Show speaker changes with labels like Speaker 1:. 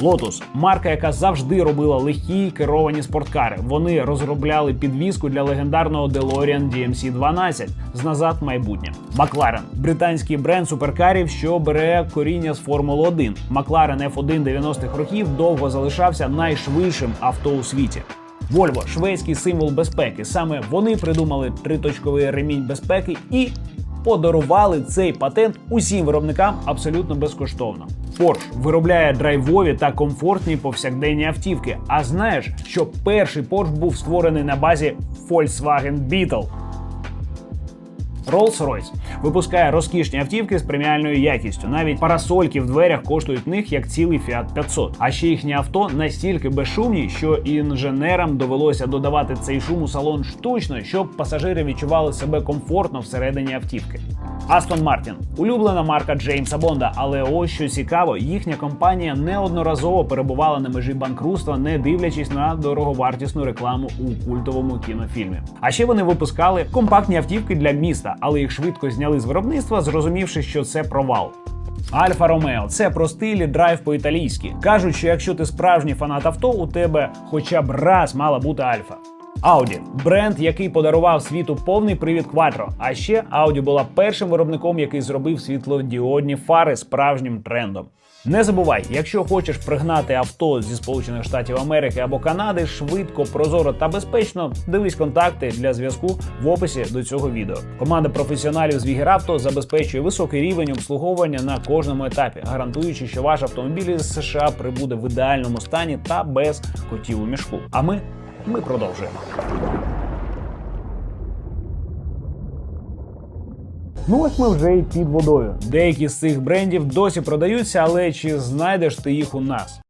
Speaker 1: Lotus – марка, яка завжди робила легкі керовані спорткари. Вони розробляли підвіску для легендарного DeLorean DMC-12 з назад в майбутнє. Макларен британський бренд суперкарів, що бере коріння з Формули 1. Макларен F1 90-х років довго залишався найшвидшим авто у світі. Volvo – шведський символ безпеки. Саме вони придумали триточковий ремінь безпеки і подарували цей патент усім виробникам абсолютно безкоштовно. Porsche виробляє драйвові та комфортні повсякденні автівки. А знаєш, що перший Porsche був створений на базі Volkswagen Beetle. Rolls-Royce випускає розкішні автівки з преміальною якістю. Навіть парасольки в дверях коштують в них як цілий Fiat 500. А ще їхні авто настільки безшумні, що інженерам довелося додавати цей шум у салон штучно, щоб пасажири відчували себе комфортно всередині автівки. Aston Martin – улюблена марка Джеймса Бонда, але ось що цікаво, їхня компанія неодноразово перебувала на межі банкрутства, не дивлячись на дороговартісну рекламу у культовому кінофільмі. А ще вони випускали компактні автівки для міста, але їх швидко зняли з виробництва, зрозумівши, що це провал. Альфа Ромео це простий стилі драйв по-італійськи. Кажуть, що якщо ти справжній фанат авто, у тебе хоча б раз мала бути альфа. Audi – бренд, який подарував світу повний привід Quattro. А ще Audi була першим виробником, який зробив світлодіодні фари справжнім трендом. Не забувай, якщо хочеш пригнати авто зі Сполучених Штатів Америки або Канади швидко, прозоро та безпечно, дивись контакти для зв'язку в описі до цього відео. Команда професіоналів з Вігеравто забезпечує високий рівень обслуговування на кожному етапі, гарантуючи, що ваш автомобіль із США прибуде в ідеальному стані та без котів у мішку. А ми, ми продовжуємо. Ну ось ми вже і під водою. Деякі з цих брендів досі продаються, але чи знайдеш ти їх у нас?